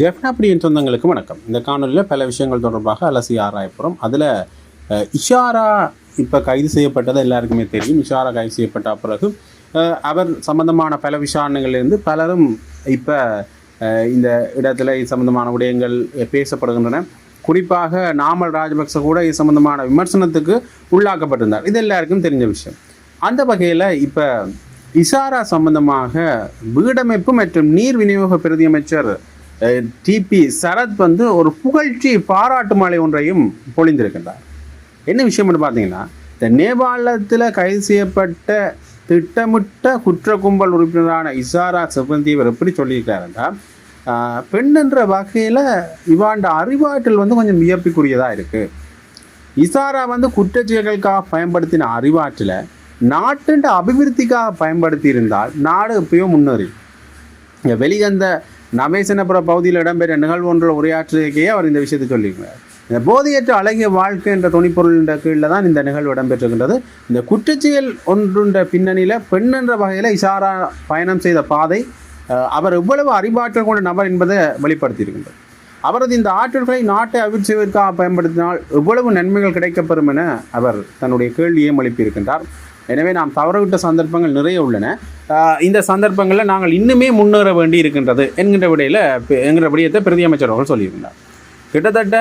ஜெஃப்னாப்டியின் சொந்தங்களுக்கு வணக்கம். இந்த காணொலியில் பல விஷயங்கள் தொடர்பாக அலசி ஆராயப்புறம் அதில் இஷாரா இப்போ கைது செய்யப்பட்டது எல்லாருக்குமே தெரியும். இஷாரா கைது செய்யப்பட்ட பிறகு அவர் சம்பந்தமான பல விசாரணைகள்லேருந்து பலரும் இப்போ இந்த இடத்துல இது சம்பந்தமான விடயங்கள் பேசப்படுகின்றன. குறிப்பாக நாமல் ராஜபக்ச கூட இது சம்பந்தமான விமர்சனத்துக்கு உள்ளாக்கப்பட்டிருந்தார். இது எல்லாருக்கும் தெரிஞ்ச விஷயம். அந்த வகையில் இப்போ இசாரா சம்பந்தமாக வீடமைப்பு மற்றும் நீர் விநியோக பிரதியமைச்சர் டிபி சரத் வந்து ஒரு புகழ்ச்சி பாராட்டு மாலை ஒன்றையும் பொழிந்திருக்கின்றார். என்ன விஷயம்னு பார்த்தீங்கன்னா இந்த நேபாளத்தில் கைது செய்யப்பட்ட திட்டமிட்ட குற்ற கும்பல் உறுப்பினரான இசாரா செவ்வந்தி இவர் எப்படி சொல்லியிருக்காருன்னா பெண் என்ற வகையில் இவாண்ட அறிவாற்றல் வந்து கொஞ்சம் வியப்பிக்குரியதாக இருக்குது இசாரா வந்து குற்றச்செயல்களுக்காக பயன்படுத்தின அறிவாற்றலை நாட்டின் அபிவிருத்திக்காக பயன்படுத்தி இருந்தால் நாடு எப்பயோ முன்னேறி வெளிவந்த நவேசனபுர பகுதியில் இடம்பெற்ற நிகழ்வு ஒன்றில் உரையாற்றியக்கையே அவர் இந்த விஷயத்தை சொல்லியிருக்கிறார். இந்த போதையற்ற அழகிய வாழ்க்கை என்ற துணிப்பொருள் என்ற கீழில் தான் இந்த நிகழ்வு இடம்பெற்றிருக்கின்றது. இந்த குற்றச்செயல் ஒன்றுன்ற பின்னணியில் பெண் என்ற வகையில் இசாரா பயணம் செய்த பாதை அவர் எவ்வளவு அறிவாற்றல் கொண்ட நபர் என்பதை வெளிப்படுத்தியிருக்கின்றது. அவரது இந்த ஆற்றல்களை நாட்டை அபிவிருத்தி பயன்படுத்தினால் எவ்வளவு நன்மைகள் கிடைக்கப்பெறும் என அவர் தன்னுடைய கேள்வியை எழுப்பியிருக்கின்றார். எனவே நாம் தவறவிட்ட சந்தர்ப்பங்கள் நிறைய உள்ளன. இந்த சந்தர்ப்பங்களில் நாங்கள் இன்னுமே முன்னேற வேண்டி இருக்கின்றது என்கின்ற விடையில் என்கிற விடயத்தை பிரதி அமைச்சர் அவர்கள் சொல்லியிருந்தார் கிட்டத்தட்ட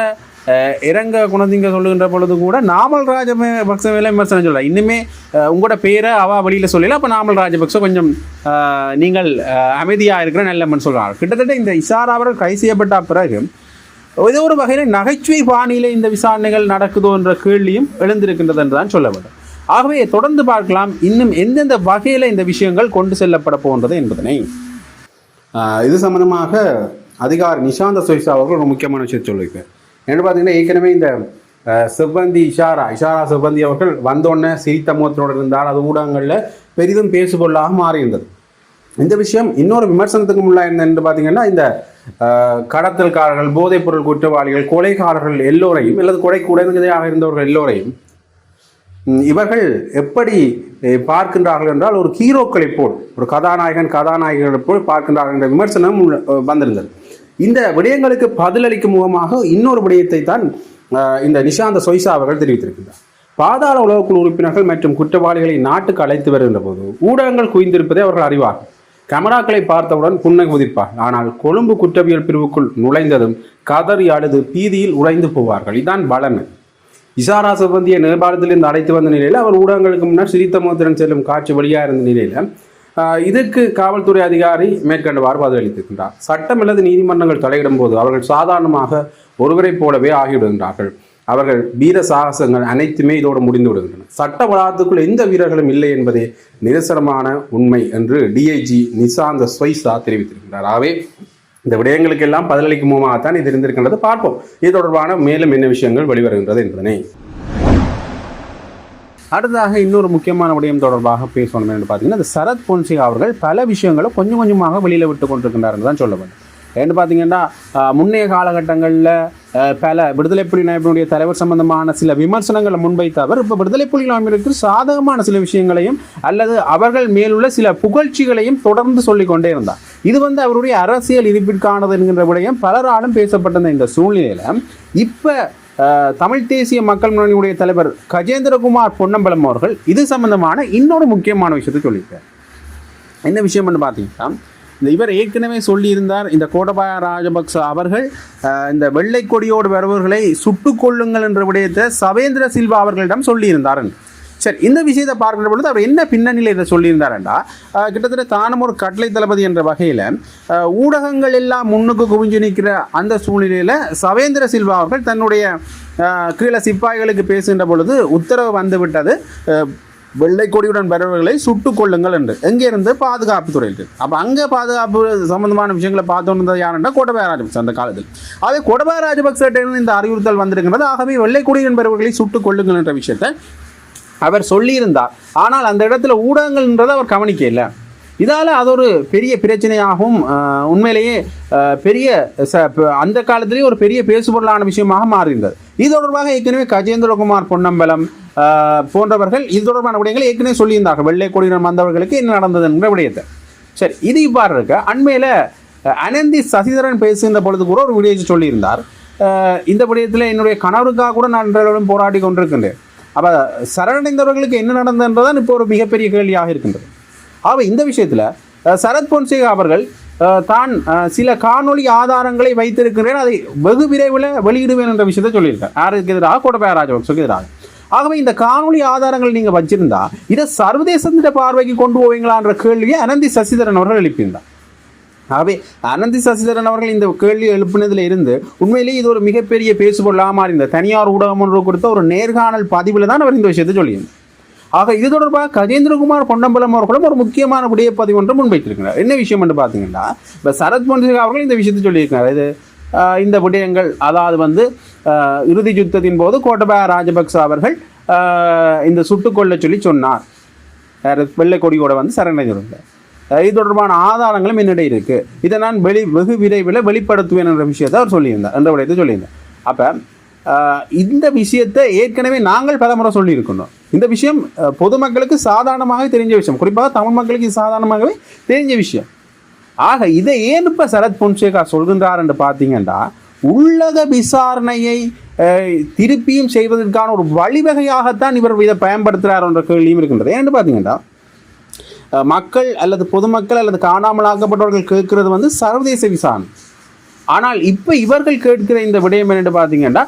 இறங்க குணதிங்க சொல்லுகின்ற பொழுது கூட நாமல் ராஜபக்ச மேலே விமர்சனம் சொல்ல இன்னுமே உங்களோட பேரை அவா வழியில் சொல்லல அப்போ நாமல் ராஜபக்ச கொஞ்சம் நீங்கள் அமைதியாக இருக்கிற நல்லம்மன் சொல்கிறார் கிட்டத்தட்ட இந்த இசாரா அவர்கள் கை செய்யப்பட்ட பிறகு ஏதோ ஒரு வகையில் நகைச்சுவை பாணியில் இந்த விசாரணைகள் நடக்குதோ என்ற கேள்வியும் எழுந்திருக்கின்றது என்று தான் சொல்ல வேண்டும். ஆகவே தொடர்ந்து பார்க்கலாம். இன்னும் எந்தெந்த வகையில் இந்த விஷயங்கள் கொண்டு செல்லப்பட போன்றது என்பதனை. இது சம்பந்தமாக அதிகாரி நிஷாந்த சுயிசா அவர்கள் ஒரு முக்கியமான விஷயம் சொல்லியிருக்கார். என்ன பார்த்தீங்கன்னா ஏற்கனவே இந்த ஆஹ், செவ்வந்தி இஷாரா இஷாரா செவ்வந்தி அவர்கள் வந்தோடனே சிரித்த முகத்தினோடு இருந்தால் அது ஊடகங்களில் பெரிதும் பேசுபொருளாக மாறியிருந்தது. இந்த விஷயம் இன்னொரு விமர்சனத்துக்கு முன்னாடி என்று பார்த்தீங்கன்னா இந்த கடத்தல்காரர்கள் போதைப்பொருள் குற்றவாளிகள் கொலைகாரர்கள் எல்லோரையும் அல்லது கொலை உடனடியாக இருந்தவர்கள் எல்லோரையும் இவர்கள் எப்படி பார்க்கின்றார்கள் என்றால் ஒரு ஹீரோக்களை போல் ஒரு கதாநாயகன் கதாநாயகர்களைப் போல் பார்க்கின்றார்கள் என்ற விமர்சனம் உள்ள- வந்திருந்தது. இந்த விடயங்களுக்கு பதிலளிக்கும் முகமாக இன்னொரு விடயத்தை தான் இந்த நிஷாந்த சொய்சா அவர்கள் தெரிவித்திருக்கின்றார். பாதாள உலகக்குழு உறுப்பினர்கள் மற்றும் குற்றவாளிகளை நாட்டுக்கு அழைத்து வருகின்ற போது ஊடகங்கள் குவிந்திருப்பதை அவர்கள் அறிவார்கள். கமராக்களை பார்த்தவுடன் புன்னகை உதிர்ப்பார் ஆனால் கொழும்பு குற்றவியல் பிரிவுக்குள் நுழைந்ததும் கதறி அழுது பீதியில் உறைந்து போவார்கள். இதான் பலன் இசாரா சிவந்தியை நேபாளத்திலிருந்து அழைத்து வந்த நிலையில் அவர் ஊடகங்களுக்கு முன்னர் சிரித்த முகத்துடன் செல்லும் காட்சி வழியாக இருந்த நிலையில் இதற்கு காவல்துறை அதிகாரி மேற்கண்டவாறு பதிலளித்திருக்கின்றார் சட்டம் அல்லது நீதிமன்றங்கள் தலையிடும் போது அவர்கள் சாதாரணமாக ஒருவரைப் போலவே ஆகிவிடுகின்றார்கள். அவர்கள் வீர சாகசங்கள் அனைத்துமே இதோடு முடிந்து விடுகின்றன. சட்ட வளாகத்துக்குள் எந்த வீரர்களும் இல்லை என்பதே நிரசனமான உண்மை என்று டிஐஜி நிசாந்த ஸ்வைசா தெரிவித்திருக்கிறார் ஆகவே இந்த விடயங்களுக்கெல்லாம் எல்லாம் பதிலளிக்குமாகத்தான் இது இருந்திருக்கின்றது. பார்ப்போம். இது தொடர்பான மேலும் என்ன விஷயங்கள் வெளிவருகின்றது என்பதனை. அடுத்ததாக இன்னொரு முக்கியமான விடயம் தொடர்பாக பேசணும் என்று பார்த்தீங்கன்னா இந்த சரத் பொன்சிகா அவர்கள் பல விஷயங்களை கொஞ்சம் கொஞ்சமாக வெளியில் விட்டு கொண்டிருக்கின்றார்னு தான் சொல்ல வேண்டும். ஏன்னு பார்த்தீங்கன்னா முன்னைய காலகட்டங்களில் பல விடுதலை புலி அமைப்பினுடைய தலைவர் சம்பந்தமான சில விமர்சனங்களை முன்வைத்த அவர் இப்போ விடுதலை புலி அமைப்பிற்கு சாதகமான சில விஷயங்களையும் அல்லது அவர்கள் மேலுள்ள சில புகழ்ச்சிகளையும் தொடர்ந்து சொல்லிக்கொண்டே இருந்தார். இது வந்து அவருடைய அரசியல் இருப்பிற்கானது என்கின்ற விடயம் பலராலும் பேசப்பட்டிருந்த இந்த சூழ்நிலையில் இப்போ தமிழ் தேசிய மக்கள் முன்னணியுடைய தலைவர் கஜேந்திரகுமார் பொன்னம்பலம் அவர்கள் இது சம்பந்தமான இன்னொரு முக்கியமான விஷயத்தை சொல்லியிருக்கார். என்ன விஷயம்னு பார்த்தீங்கன்னா இந்த இவர் ஏற்கனவே சொல்லியிருந்தார் இந்த கோடபாய ராஜபக்ச அவர்கள் இந்த வெள்ளை கொடியோடு வருபவர்களை சுட்டு கொள்ளுங்கள் என்ற விடயத்தை சவேந்திர சில்வா அவர்களிடம் சொல்லியிருந்தார் சரி இந்த விஷயத்தை பார்க்கிற பொழுது அவர் என்ன பின்னணியில் இதை சொல்லியிருந்தாரண்டா கிட்டத்தட்ட தானும் ஒரு கட்டளை தளபதி என்ற வகையில் ஊடகங்கள் எல்லாம் முன்னுக்கு குவிஞ்சு நிற்கிற அந்த சூழ்நிலையில் சவேந்திர சில்வா அவர்கள் தன்னுடைய கீழே சிப்பாய்களுக்கு பேசுகின்ற பொழுது உத்தரவு வந்துவிட்டது. வெள்ளை கொடியுடன் வரவர்களை சுட்டுக் கொள்ளுங்கள் என்று. எங்கே இருந்து பாதுகாப்பு துறையில் அப்போ அங்கே பாதுகாப்பு சம்பந்தமான விஷயங்களை பார்த்தோன்னு யாருன்னா கோட்டபாய ராஜபக்சே அந்த காலத்தில். அதே கோட்டபாய ராஜபக்சேட்டிருந்து இந்த அறிவுறுத்தல் வந்திருக்கிறது. ஆகவே வெள்ளை கொடியுடன் வருபவர்களை சுட்டுக் கொள்ளுங்கள் என்ற விஷயத்தை அவர் சொல்லியிருந்தார். ஆனால் அந்த இடத்துல ஊடகங்கள்ன்றதை அவர் கவனிக்கல இதால் அது ஒரு பெரிய பிரச்சனையாகவும் உண்மையிலேயே பெரிய ச- அந்த காலத்திலேயே ஒரு பெரிய பேசுபொருளான விஷயமாக மாறியிருந்தது. இது தொடர்பாக ஏற்கனவே கஜேந்திரகுமார் பொன்னம்பலம் போன்றவர்கள் இது தொடர்பான விடயங்களை ஏற்கனவே சொல்லியிருந்தார்கள். வெள்ளை கொடியினர் வந்தவர்களுக்கு என்ன நடந்தது என்ற விடயத்தை. சரி இது இவ்வாறு இருக்க. அண்மையில் அனந்தி சசிதரன் பேசுகின்ற பொழுது கூட ஒரு விடயத்தை சொல்லியிருந்தார். இந்த விடயத்தில் என்னுடைய கணவருக்காக கூட நான் இன்றைய போராடி கொண்டிருக்கின்றேன். அப்போ சரணடைந்தவர்களுக்கு என்ன நடந்ததுன்றதான் இப்போ ஒரு மிகப்பெரிய கேள்வியாக இருக்கின்றது. ஆக இந்த விஷயத்தில் சரத் பொன்சேகா அவர்கள் தான் சில காணொளி ஆதாரங்களை வைத்திருக்கிறேன் அதை வெகு விரைவில் வெளியிடுவேன் என்ற விஷயத்தை சொல்லியிருக்கார். யாருக்கு எதிராக? கோட்டபாய ராஜபக்சக்கு எதிராக. ஆகவே இந்த காணொளி ஆதாரங்கள் நீங்க வச்சிருந்தா இதை சர்வதேசத்திட பார்வைக்கு கொண்டு போவீங்களான்ற கேள்வியை அனந்தி சசிதரன் அவர்கள் எழுப்பியிருந்தார். ஆகவே அனந்தி சசிதரன் அவர்கள் இந்த கேள்வி எழுப்பினதுல இருந்து உண்மையிலேயே இது ஒரு மிகப்பெரிய பேசுபொருளாக மாறி இந்த தனியார் ஊடகம் ஒன்று கொடுத்த ஒரு நேர்காணல் பதிவில் தான் அவர் இந்த விஷயத்தை சொல்லியிருந்தார். ஆக இது தொடர்பாக கஜேந்திரகுமார் பொன்னம்பலம் அவர்களும் ஒரு முக்கியமான விடயப்பதிவு ஒன்று முன்வைத்திருக்கிறார். என்ன விஷயம் என்று பார்த்தீங்கன்னா இப்போ சரத் பொன்சேகா அவர்கள் இந்த விஷயத்தை சொல்லியிருக்கிறார். இது இந்த விடயங்கள் அதாவது வந்து இறுதி யுத்தத்தின் போது கோட்டபாய ராஜபக்ச அவர்கள் இந்த சுட்டுக்கொள்ள சொல்லி சொன்னார். வெள்ளை வெள்ளை கொடியோட வந்து சரணடைந்திருந்தார். இது தொடர்பான ஆதாரங்களும் என்னிடம் இருக்கு. இதை நான் வெளி வெகு விரைவில் வெளிப்படுத்துவேன் என்ற விஷயத்தை அவர் சொல்லியிருந்தார் என்ற விடயத்தை சொல்லியிருந்தார். அப்போ இந்த விஷயத்தை ஏற்கனவே நாங்கள் பலமுறை சொல்லியிருக்கணும் இந்த விஷயம் பொதுமக்களுக்கு சாதாரணமாக தெரிஞ்ச விஷயம். குறிப்பாக தமிழ் மக்களுக்கு சாதாரணமாகவே தெரிஞ்ச விஷயம். ஆக இதை ஏன் இப்போ சரத் பொன்சேகா சொல்கின்றார் என்று பார்த்தீங்கன்னா உள்ளக விசாரணையை திருப்பியும் செய்வதற்கான ஒரு வழிவகையாகத்தான் இவர் இதை பயன்படுத்துகிறார் என்ற கேள்வியும் இருக்கின்றது. ஏன்னு பார்த்தீங்கன்னா மக்கள் அல்லது பொதுமக்கள் அல்லது காணாமலாக்கப்பட்டவர்கள் கேட்கிறது வந்து சர்வதேச விசாரணை. ஆனால் இப்போ இவர்கள் கேட்கிற இந்த விடயம் என்னென்னு பார்த்தீங்கன்னா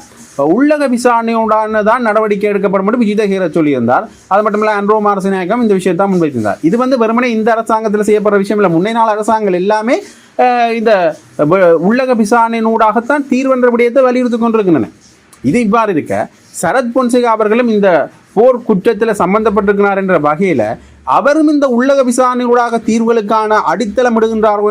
உள்ளக விசாரணையுடான தான் நடவடிக்கை எடுக்கப்படும் என்று விஜித ஹீர சொல்லியிருந்தார். அது மட்டும் இல்லை அன்ரோ மாரசநாயகம் இந்த விஷயத்தை முன்வைத்திருந்தார். இது வந்து வெறுமனே இந்த அரசாங்கத்தில் செய்யப்படுற விஷயம் இல்லை. முன்னே நாள் அரசாங்கங்கள் எல்லாமே இந்த உள்ளக விசாரணையினூடாகத்தான் தீர்வென்ற விடயத்தை வலியுறுத்தி கொண்டிருக்கின்றன. இது இவ்வாறு இருக்க சரத் பொன்சேகா அவர்களும் இந்த போர் குற்றத்தில் சம்பந்தப்பட்டிருக்கிறார் என்ற வகையில் அவரும் இந்த உள்ளக விசாரணையூடாக தீர்வுகளுக்கான அடித்தளம்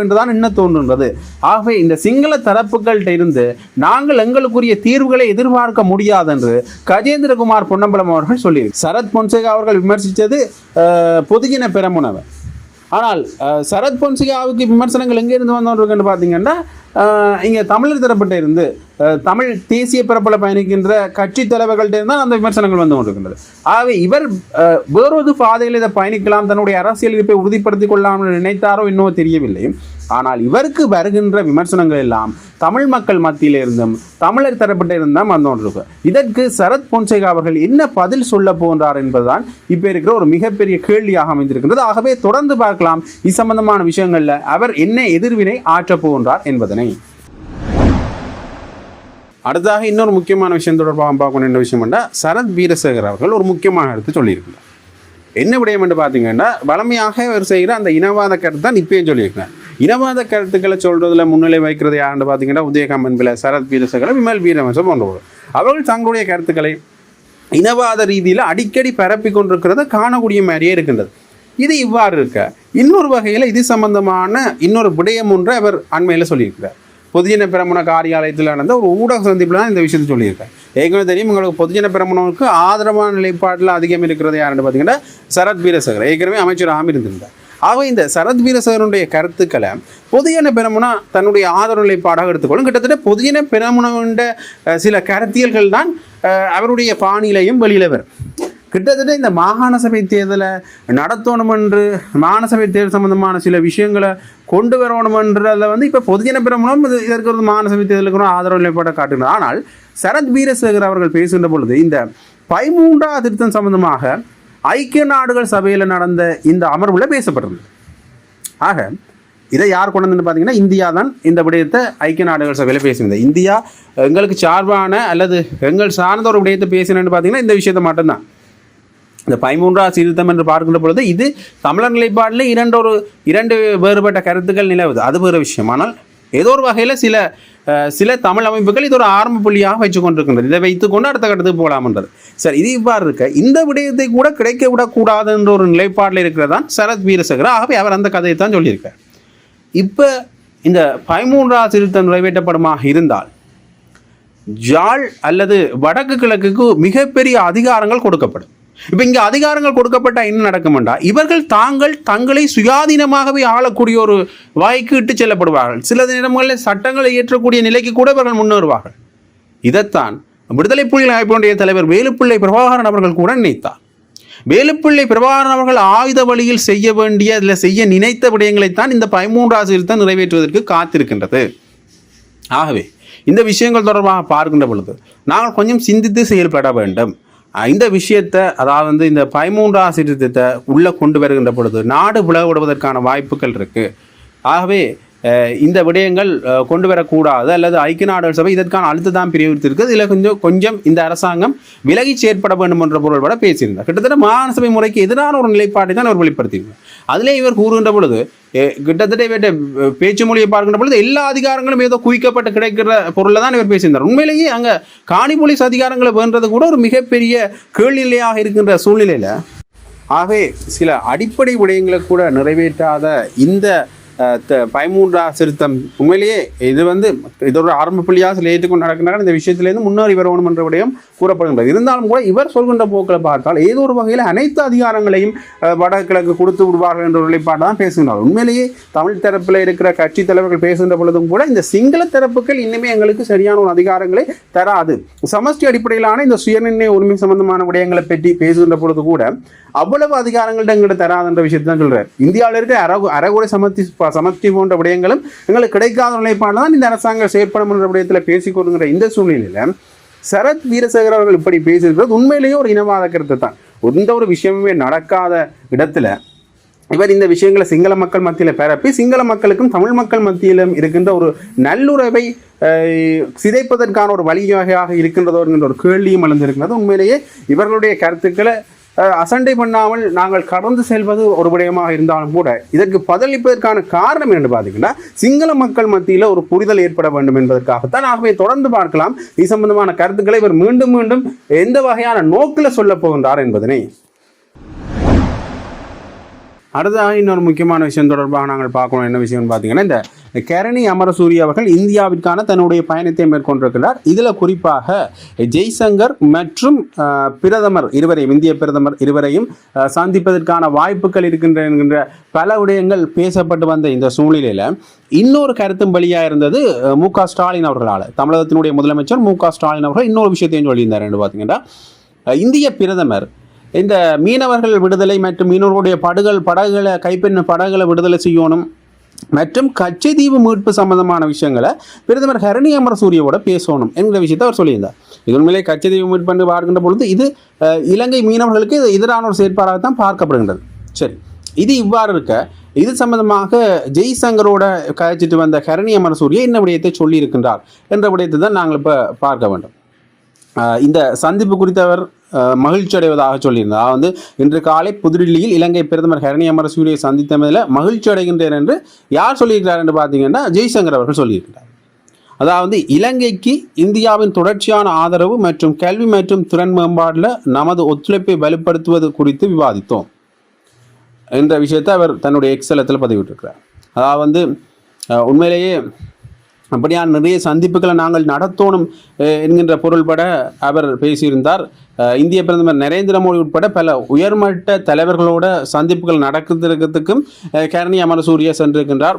என்றுதான் என்ன தோன்றுகின்றது? ஆகவே இந்த சிங்கள தரப்புகள்கிட்ட இருந்து நாங்கள் எங்களுக்குரிய தீர்வுகளை எதிர்பார்க்க முடியாது என்று கஜேந்திரகுமார் பொன்னம்பலம் அவர்கள் சொல்லி சரத் பொன்சேகா அவர்கள் விமர்சித்தது பொதுஜன பெரமுனவை ஆனால் சரத் பொன்சிகாவுக்கு விமர்சனங்கள் எங்கேருந்து வந்தோன்னு பார்த்தீங்கன்னா இங்கே தமிழர் தரப்பட்ட இருந்து தமிழ் தேசிய பரப்பில் பயணிக்கின்ற கட்சி தலைவர்கள்ட்ட இருந்தால் அந்த விமர்சனங்கள் வந்து கொண்டிருக்கின்றது. ஆகவே இவர் வேறொரு பாதையில் இதை பயணிக்கலாம் தன்னுடைய அரசியல் இருப்பை உறுதிப்படுத்திக் கொள்ளலாம்னு நினைத்தாரோ இன்னும் தெரியவில்லை. ஆனால் இவருக்கு வருகின்ற விமர்சனங்கள் எல்லாம் தமிழ் மக்கள் மத்தியில் இருந்தும் தமிழர் தரப்பட்ட இருந்தும் வந்தோன்றிருக்கு இதற்கு சரத் பொன்சேகா அவர்கள் என்ன பதில் சொல்ல போன்றார் என்பதுதான் இப்போ இருக்கிற ஒரு மிகப்பெரிய கேள்வியாக அமைந்திருக்கின்றது. ஆகவே தொடர்ந்து பார்க்கலாம். இது சம்பந்தமான விஷயங்களில் அவர் என்ன எதிர்வினை ஆற்றப் போகின்றார் என்பதனை. அடுத்ததாக இன்னொரு முக்கியமான விஷயம் தொடர்பாக பார்க்கணும் என்ன விஷயம் என்றால் சரத் வீரசேகர் அவர்கள் ஒரு முக்கியமான எடுத்து சொல்லியிருக்கிறார். என்ன விடயம் என்று பார்த்தீங்கன்னா வளமையாக அவர் செய்கிற அந்த இனவாத கருத்து தான் இப்பயும் சொல்லியிருக்கிறார். இனவாத கருத்துக்களை சொல்றதுல முன்னிலை வைக்கிறது யாருன்னு பார்த்தீங்கன்னா உதயகாமன் பிள்ளை சரத் வீரசேகர விமல் வீரவசம் போன்றவர்கள். அவர்கள் தங்களுடைய கருத்துக்களை இனவாத ரீதியில் அடிக்கடி பரப்பி கொண்டிருக்கிறத காணக்கூடிய மாதிரியே இருக்கின்றது. இது இவ்வாறு இருக்க இன்னொரு வகையில் இது சம்பந்தமான இன்னொரு விடயம் ஒன்று அவர் அண்மையில் சொல்லியிருக்கிறார். பொதுஜன பெரமுன காரியாலயத்தில் நடந்த ஒரு ஊடக சந்திப்பில் தான் இந்த விஷயத்தை சொல்லியிருக்கேன் ஏற்கனவே தெரியும் உங்களுக்கு பொதுஜன பிரமணவுக்கு ஆதரவான நிலைப்பாட்டில் அதிகம் இருக்கிறது யாருன்னு பார்த்தீங்கன்னா சரத் வீரசகர். ஏற்கனவே அமைச்சராக இருந்திருந்தார். ஆக இந்த சரத் வீரசகருடைய கருத்துக்களை பொதுஜன பெரமுனா தன்னுடைய ஆதரவு நிலைப்பாடாக எடுத்துக்கொள்ளும். கிட்டத்தட்ட பொதுஜன பெரமுனவுண்ட சில கருத்தியல்கள் தான் அவருடைய பாணியிலையும் வெளியில் வரும். கிட்டத்தட்ட இந்த மாகாண சபை தேர்தலை நடத்தணும் என்று மாகாண சபை தேர்தல் சம்பந்தமான சில விஷயங்களை கொண்டு வரணும் என்றதில் வந்து இப்போ பொதுஜன பிரமணம் இது இதற்கு ஒரு மாகாண சபை தேர்தலுக்கு ஆதரவு நிலைப்பாட்டை காட்டுகிறது. ஆனால் சரத் வீரசேகர் அவர்கள் பேசுகின்ற பொழுது இந்த பதிமூன்றாவது திருத்தம் சம்பந்தமாக ஐக்கிய நாடுகள் சபையில் நடந்த இந்த அமர்வில் பேசப்பட்டிருந்தது ஆக இதை யார் கொண்டு வந்து பார்த்தீங்கன்னா இந்தியா தான் இந்த விடயத்தை ஐக்கிய நாடுகள் சபையில் பேசியிருந்தது. இந்தியா எங்களுக்கு சார்பான அல்லது எங்கள் சார்ந்த ஒரு விடயத்தை பேசினேன்னு பார்த்தீங்கன்னா இந்த விஷயத்தை மட்டும்தான். இந்த பதிமூன்றாம் சீர்திருத்தம் என்று பார்க்கின்ற பொழுது இது தமிழர் நிலைப்பாட்டில் இரண்டு ஒரு இரண்டு வேறுபட்ட கருத்துக்கள் நிலவுது. அது வேறு விஷயம். ஆனால் ஏதோ ஒரு வகையில் சில சில தமிழ் அமைப்புகள் இது ஒரு ஆரம்ப புள்ளியாக வச்சு கொண்டிருக்கின்றது. இதை வைத்துக்கொண்டு அடுத்த கட்டத்துக்கு போகலாம்ன்றது. சரி இது இவ்வாறு இருக்க. இந்த விடயத்தை கூட கிடைக்க விடக்கூடாது என்ற ஒரு நிலைப்பாட்டில் இருக்கிறதான் சரத் வீரசகர். ஆகவே அவர் அந்த கதையை தான் சொல்லியிருக்கார். இப்போ இந்த பதிமூன்றாம் திருத்தம் நிறைவேற்றப்படுமாக இருந்தால் ஜாழ் அல்லது வடக்கு கிழக்குக்கு மிகப்பெரிய அதிகாரங்கள் கொடுக்கப்படும். இப்போ இங்கே அதிகாரங்கள் கொடுக்கப்பட்ட என்ன நடக்கும்டா? இவர்கள் தாங்கள் தங்களை சுயாதீனமாகவே ஆளக்கூடிய ஒரு வாய்க்கு இட்டு செல்லப்படுவார்கள். சில நேரங்களில் சட்டங்களை இயற்றக்கூடிய நிலைக்கு கூட இவர்கள் முன்னேறுவார்கள். இதைத்தான் விடுதலை புலிகள் அமைப்பினுடைய தலைவர் வேலுப்பிள்ளை பிரபாகரன் அவர்கள் கூட நினைத்தார். வேலுப்பிள்ளை பிரபாகரன் அவர்கள் ஆயுத வழியில் செய்ய வேண்டிய இல்லை செய்ய நினைத்த விடயங்களைத்தான் இந்த பதிமூன்றாவது திருத்தம் நிறைவேற்றுவதற்கு காத்திருக்கின்றது. ஆகவே இந்த விஷயங்கள் தொடர்பாக பார்க்கின்ற பொழுது நாங்கள் கொஞ்சம் சிந்தித்து செயல்பட வேண்டும். இந்த விஷயத்தை அதாவது வந்து இந்த பதிமூன்றாம் சீர்திருத்தத்தை உள்ளே கொண்டு வருகின்ற பொழுது நாடு பிளவுபடுவதற்கான வாய்ப்புகள் இருக்குது ஆகவே இந்த விடயங்கள் கொண்டு வரக்கூடாது அல்லது ஐக்கிய நாடுகள் சபை இதற்கான அழுத்தத்தான் பிரிவித்திருக்கு இதில் கொஞ்சம் கொஞ்சம் இந்த அரசாங்கம் விலகி செயற்பட வேண்டும் என்ற பொருள்பட பேசியிருந்தார். கிட்டத்தட்ட மாகாண சபை முறைக்கு எதிரான ஒரு நிலைப்பாட்டை தான் அவர் வெளிப்படுத்தியிருந்தார். அதிலே இவர் கூறுகின்ற பொழுது கிட்டத்தட்ட இவற்றை பேச்சு மொழியை பார்க்கின்ற பொழுது எல்லா அதிகாரங்களும் ஏதோ குவிக்கப்பட்டு கிடைக்கிற பொருளை தான் இவர் பேசியிருந்தார். உண்மையிலேயே அங்கே காணி போலீஸ் அதிகாரங்களை வேண்டது கூட ஒரு மிகப்பெரிய கேள்நிலையாக இருக்கின்ற சூழ்நிலையில். ஆகவே சில அடிப்படை விடயங்களை கூட நிறைவேற்றாத இந்த பயமூன்றா த- உண்மையிலேயே இது வந்து இதோட ஆரம்ப புள்ளியாக சில ஏற்றுக்கொண்டு நடக்கின்றாங்க இந்த விஷயத்திலேருந்து முன்னேறி வரணும் என்ற விடயம் கூறப்படுகின்றது. இருந்தாலும் கூட இவர் சொல்கின்ற போக்களை பார்த்தால் ஏதோ ஒரு வகையில் அனைத்து அதிகாரங்களையும் வடகிழக்கு கொடுத்து விடுவார்கள் என்ற நிலைப்பாடு தான் பேசுகிறார் உண்மையிலேயே தமிழ் தரப்பில் இருக்கிற கட்சி தலைவர்கள் பேசுகின்ற பொழுதும் கூட இந்த சிங்கள தரப்புகள் இன்னுமே எங்களுக்கு சரியான ஒரு அதிகாரங்களை தராது. சமஷ்டி அடிப்படையிலான இந்த சுயநிர்ணய உரிமை சம்பந்தமான விடயங்களை பற்றி பேசுகின்ற பொழுது கூட அவ்வளவு அதிகாரங்கள்ட்ட எங்கிட்ட தராதுன்ற விஷயத்தை தான் சொல்றார். இந்தியாவில் இருக்க அரகு அறகுறை சமத்தி சமஷ்டி போன்ற விடயங்களும் எங்களுக்கு கிடைக்காத நிலைப்பாடு தான் இந்த அரசாங்கம் செயற்படும் என்ற விடயத்தில் பேசிக்கொள்கிற இந்த சூழ்நிலையில சரத் வீரசேகர் அவர்கள் இப்படி பேசியிருக்கிறது. உண்மையிலேயே ஒரு இனவாத கருத்து தான். எந்த ஒரு விஷயமுமே நடக்காத இடத்துல இவர் இந்த விஷயங்களை சிங்கள மக்கள் மத்தியில் பரப்பி சிங்கள மக்களுக்கும் தமிழ் மக்கள் மத்தியிலும் இருக்கின்ற ஒரு நல்லுறவை சிதைப்பதற்கான ஒரு வழியாக இருக்கின்றதோ என்கின்ற ஒரு கேள்வியும் எழுந்திருக்கிறது. உண்மையிலேயே இவர்களுடைய கருத்துக்களை அசண்டை பண்ணாமல் நாங்கள் கடந்து செல்வது ஒரு விடயமாக இருந்தாலும் கூட இதற்கு பதிலளிப்பதற்கான காரணம் என்று பார்த்தீங்கன்னா சிங்கள மக்கள் மத்தியில் ஒரு புரிதல் ஏற்பட வேண்டும் என்பதற்காகத்தான் ஆகவே தொடர்ந்து பார்க்கலாம். இது சம்பந்தமான கருத்துக்களை இவர் மீண்டும் மீண்டும் எந்த வகையான நோக்கில் சொல்லப் போகின்றார் என்பதனை. அடுத்ததாக இன்னொரு முக்கியமான விஷயம் தொடர்பாக நாங்கள் பார்க்கணும். என்ன விஷயம்னு பார்த்தீங்கன்னா இந்த கரணி அமரசூரி அவர்கள் இந்தியாவிற்கான தன்னுடைய பயணத்தை மேற்கொண்டிருக்கிறார். இதில் குறிப்பாக ஜெய்சங்கர் மற்றும் பிரதமர் இருவரையும் இந்திய பிரதமர் இருவரையும் சந்திப்பதற்கான வாய்ப்புகள் இருக்கின்ற என்கின்ற பல விடயங்கள் பேசப்பட்டு வந்த இந்த சூழ்நிலையில் இன்னொரு கருத்தும் வழியாக இருந்தது மு க ஸ்டாலின் அவர்களால். தமிழகத்தினுடைய முதலமைச்சர் மு க ஸ்டாலின் அவர்கள் இன்னொரு விஷயத்தையும் சொல்லியிருந்தார் என்று பார்த்தீங்கன்னா இந்திய பிரதமர் இந்த மீனவர்கள் விடுதலை மற்றும் மீனவர்களுடைய படுகள் படகுகளை கைப்பெண்ண படகுகளை விடுதலை செய்யணும். மற்றும் கச்சைதீவு மீட்பு சம்பந்தமான விஷயங்களை பிரதமர் ஹரணி அமரசூரியோட பேசணும் என்கிற விஷயத்தை அவர் சொல்லியிருந்தார். இது உண்மையிலே கச்சைதீவு மீட்பு என்று பார்க்கின்ற பொழுது இது இலங்கை மீனவர்களுக்கு எதிரான ஒரு செயற்பாடாக தான் பார்க்கப்படுகின்றது. சரி இது இவ்வாறு இருக்க இது சம்பந்தமாக ஜெய்சங்கரோட கழிச்சிட்டு வந்த ஹரணி அமரசூரியை என்ன விடயத்தை சொல்லியிருக்கின்றார் என்ற விடயத்தை தான் நாங்கள் இப்போ பார்க்க வேண்டும். இந்த சந்திப்பு குறித்து அவர் மகிழ்ச்சி அடைவதாக சொல்லியிருந்தார். அதாவது வந்து இன்று காலை புதுடில்லியில் இலங்கை பிரதமர் ஹரணி அமரசூரியை சந்தித்தமதில் மகிழ்ச்சி அடைகின்றேன் என்று யார் சொல்லியிருக்கிறார் என்று பார்த்தீங்கன்னா ஜெய்சங்கர் அவர்கள் சொல்லியிருக்கிறார். அதாவது இலங்கைக்கு இந்தியாவின் தொடர்ச்சியான ஆதரவு மற்றும் கல்வி மற்றும் திறன் மேம்பாட்டில் நமது ஒத்துழைப்பை வலுப்படுத்துவது குறித்து விவாதித்தோம் என்ற விஷயத்தை அவர் தன்னுடைய எக்ஸலத்தில் பதிவிட்டிருக்கிறார். அதாவது வந்து உண்மையிலேயே அப்படியான நிறைய சந்திப்புகளை நாங்கள் நடத்தணும் என்கின்ற பொருள்பட அவர் பேசியிருந்தார். இந்திய பிரதமர் நரேந்திர மோடி உட்பட பல உயர்மட்ட தலைவர்களோட சந்திப்புகள் நடக்கிறதுக்கும் கரணி அமரசூரிய சென்றிருக்கின்றார்.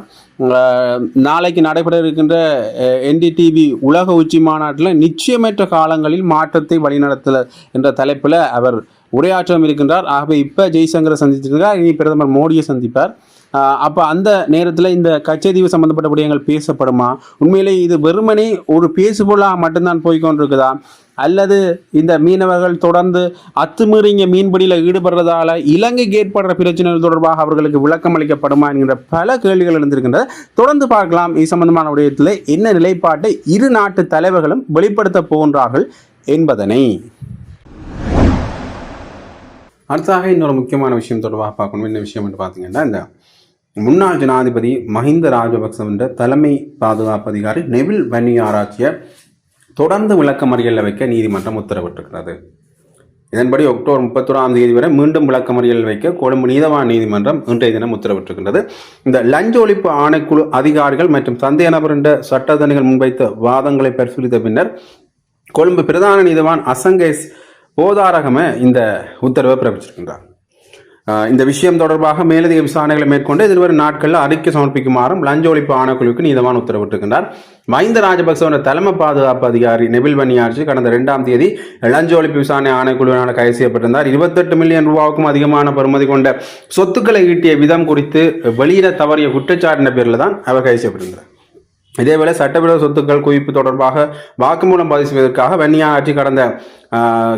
நாளைக்கு நடைபெற இருக்கின்ற என்டிடிவி உலக உச்சி மாநாட்டில் நிச்சயமற்ற காலங்களில் மாற்றத்தை வழிநடத்தல என்ற தலைப்பில் அவர் உரையாற்றம் இருக்கின்றார். ஆகவே இப்போ ஜெய்சங்கரை சந்திச்சிருக்கிறார். இனி பிரதமர் மோடியை சந்திப்பார். அப்போ அந்த நேரத்தில் இந்த கச்சதீவு சம்மந்தப்பட்ட விடயங்கள் பேசப்படுமா? உண்மையிலே இது வெறுமனே ஒரு பேசுபொருளாக மட்டும்தான் போய்கொண்டிருக்குதா அல்லது இந்த மீனவர்கள் தொடர்ந்து அத்துமீறிங்க மீன்பிடியில் ஈடுபடுறதால இலங்கைக்கு ஏற்படுற பிரச்சனைகள் தொடர்பாக அவர்களுக்கு விளக்கம் அளிக்கப்படுமா என்கிற பல கேள்விகள் எழுந்திருக்கின்றன. தொடர்ந்து பார்க்கலாம். இது சம்பந்தமான விடயத்தில் என்ன நிலைப்பாட்டை இரு நாட்டு தலைவர்களும் வெளிப்படுத்த போகின்றார்கள் என்பதனை. அடுத்தாக இன்னொரு முக்கியமான விஷயம் தொடர்பாக பார்க்கணும். என்ன விஷயம் என்று பார்த்தீங்கன்னா இந்த முன்னாள் ஜனாதிபதி மஹிந்த ராஜபக்ச என்ற தலைமை பாதுகாப்பு அதிகாரி நெவில் வன்னியாராச்சிய தொடர்ந்து விளக்கமறியலில் வைக்க நீதிமன்றம் உத்தரவிட்டிருக்கிறது. இதன்படி அக்டோபர் முப்பத்தொராம் தேதி வரை மீண்டும் விளக்கமறியல் வைக்க கொழும்பு நீதவான் நீதிமன்றம் இன்றைய தினம் உத்தரவிட்டிருக்கின்றது. இந்த லஞ்ச ஒழிப்பு ஆணைக்குழு அதிகாரிகள் மற்றும் சந்தேக நபர் என்ற சட்டத்தணிகள் முன்வைத்த வாதங்களை பரிசீலித்த பின்னர் கொழும்பு பிரதான நீதிவான் அசங்கேஸ் போதாரகம இந்த உத்தரவை பிறப்பிச்சிருக்கின்றார். இந்த விஷயம் தொடர்பாக மேலதிக விசாரணைகளை மேற்கொண்டு எதிர்வரும் நாட்களில் அறிக்கை சமர்ப்பிக்குமாறும் லஞ்ச ஒழிப்பு ஆணைக்குழுவுக்கு நீதவான் உத்தரவிட்டிருக்கின்றார். மஹிந்த ராஜபக்சவன தலைமை பாதுகாப்பு அதிகாரி நெபில் வன்னியார்ச்சி கடந்த ரெண்டாம் தேதி லஞ்ச ஒழிப்பு விசாரணை ஆணைக்குழுவினால் கைது செய்யப்பட்டிருந்தார். இருபத்தெட்டு மில்லியன் ரூபாவுக்கும் அதிகமான பெறுமதி கொண்ட சொத்துக்களை ஈட்டிய விதம் குறித்து வெளியிட தவறிய குற்றச்சாட்டின பேரில் தான் அவர் கைது செய்யப்பட்டிருந்தார். இதேவேளை சட்டவிரோத சொத்துக்கள் குவிப்பு தொடர்பாக வாக்குமூலம் பதிவு செய்வதற்காக ஆட்சி கடந்த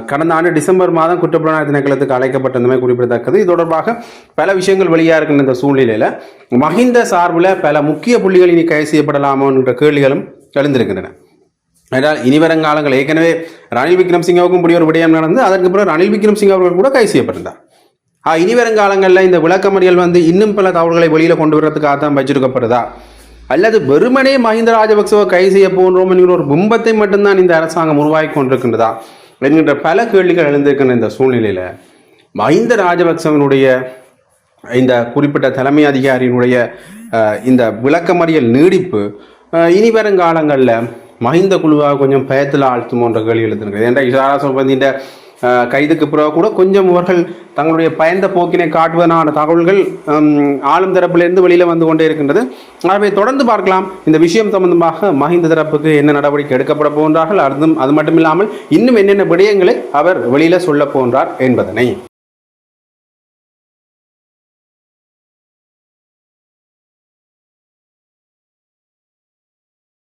கடந்த ஆண்டு டிசம்பர் மாதம் குற்றப்புலனாய்வு திணைக்களத்துக்கு அழைக்கப்பட்டதுமே குறிப்பிடத்தக்கது. இது தொடர்பாக பல விஷயங்கள் வெளியாக இருக்கின்ற இந்த சூழ்நிலையில் மஹிந்த சார்பில் பல முக்கிய புள்ளிகள் இனி கைது செய்யப்படலாமோ என்ற கேள்விகளும் எழுந்திருக்கின்றன. என்றால் இனிவரங்காலங்கள் ஏற்கனவே ரணில் விக்ரம்சிங்கவுக்கும் இப்படி ஒரு விடயம் நடந்து அதற்கு பிறகு ரணில் விக்ரம்சிங் அவர்கள் கூட கைது செய்யப்பட்டிருந்தார். ஆ, இனிவரங்காலங்களில் இந்த விளக்கமறியல் வந்து இன்னும் பல தகவல்களை வெளியில் கொண்டு வரதுக்காக தான் வச்சிருக்கப்படுதா? அல்லது வெறுமனே மஹிந்த ராஜபக்சவை கைது செய்ய போன்றோம் என்கிற ஒரு பிம்பத்தை மட்டும்தான் இந்த அரசாங்கம் உருவாக்கி கொண்டிருக்கின்றதா என்கின்ற பல கேள்விகள் எழுந்திருக்கின்ற இந்த சூழ்நிலையில். மஹிந்த ராஜபக்சவனுடைய இந்த குறிப்பிட்ட தலைமை அதிகாரியினுடைய இந்த விளக்கமறியல் நீடிப்பு இனி வருங்காலங்களில் மஹிந்த குழுவாக கொஞ்சம் பயத்தில் ஆழ்த்துமோன்ற கேள்வி எழுதுகிறது ஏன்டா இசாரா சொல்வதின் கைதுக்கு பிறகு கூட கொஞ்சம் இவர்கள் தங்களுடைய பயந்த போக்கினை காட்டுவதனான தகவல்கள் ஆளும் தரப்பிலிருந்து வெளியில் வந்து கொண்டே இருக்கின்றது. ஆகவே தொடர்ந்து பார்க்கலாம். இந்த விஷயம் சம்பந்தமாக மஹிந்த தரப்புக்கு என்ன நடவடிக்கை எடுக்கப்பட போகின்றார்கள்? அது அது மட்டும் இல்லாமல் இன்னும் என்னென்ன விடயங்களை அவர் வெளியில் சொல்ல போன்றார் என்பதனை.